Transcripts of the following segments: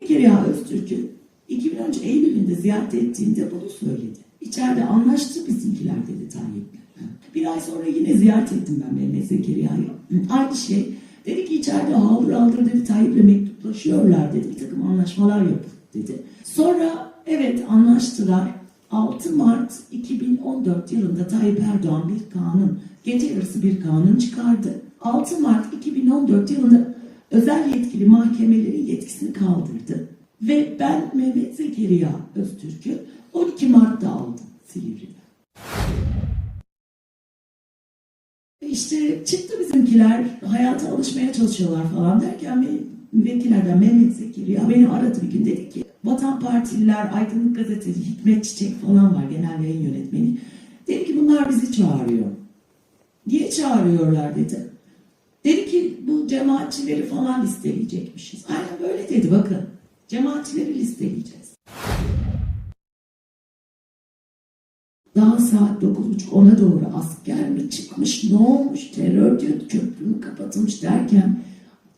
Zekeriya Öztürk'ü 2013 Eylül'ünde ziyaret ettiğinde bunu söyledi. İçeride anlaştı bizimkiler dedi Tayyip'le. Bir ay sonra yine ziyaret ettim ben Mehmet Zekeriya'yı. Aynı şey. Dedi ki içeride haldır haldır dedi Tayyip'le mektuplaşıyorlar dedi. Bir takım anlaşmalar yapın dedi. Sonra evet anlaştılar. 6 Mart 2014 yılında Tayyip Erdoğan bir kanun, gece yarısı bir kanun çıkardı. 6 Mart 2014 yılında özel yetkili mahkemelerin yetkisini kaldırdı. Ve ben Mehmet Zekeriya Öztürk'ü 12 Mart'ta aldım Silivri'de. İşte çıktı bizimkiler, hayata alışmaya çalışıyorlar falan derken benim vekillerden Mehmet Zekeriya beni aradı bir gün dedi ki Vatan Partililer, Aydınlık Gazeteci, Hikmet Çiçek falan var genel yayın yönetmeni. Dedi ki bunlar bizi çağırıyor. Niye çağırıyorlar dedi. Dedi ki cemaatçileri falan listeleyecekmişiz. Aynen böyle dedi bakın. Cemaatçileri listeleyeceğiz. Daha saat 9.30-10'a doğru asker mi çıkmış, ne olmuş, terör diyor, köprü mü kapatılmış derken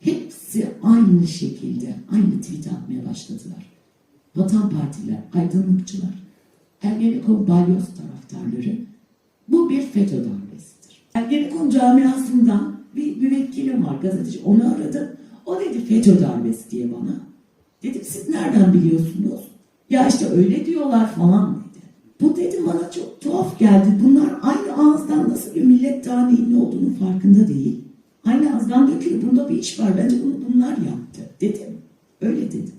hepsi aynı şekilde, aynı tweet atmaya başladılar. Vatan Partiler, aydınlıkçılar, Ergenekon balyoz taraftarları bu bir FETÖ darbesidir. Ergenekon camiasından bir müvekkilim var gazeteci onu aradı. O dedi FETÖ darbesi diye bana. Dedim siz nereden biliyorsunuz? Ya işte öyle diyorlar falan dedi. Bu dedim bana çok tuhaf geldi. Bunlar aynı ağızdan nasıl bir millet tarihinin olduğunu farkında değil. Aynı ağızdan dökülüyor. Bunda bir iş var. Bence bunu bunlar yaptı. Dedim. Öyle dedim.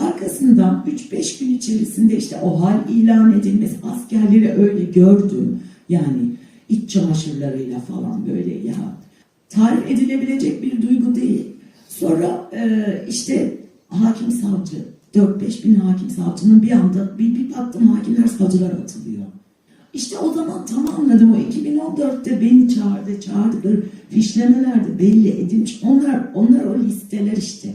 Arkasından 3-5 gün içerisinde işte o hal ilan edilmesi askerleri öyle gördüm. Yani iç çamaşırlarıyla falan böyle ya tarif edilebilecek bir duygu değil. Sonra e, işte hakim savcı 4-5 bin hakim savcının bir anda bir, bir baktım hakimler savcılar atılıyor. İşte o zaman tam anladım o 2014'te beni çağırdı çağırdıkları fişlemelerde belli edilmiş. Onlar onlar o listeler işte.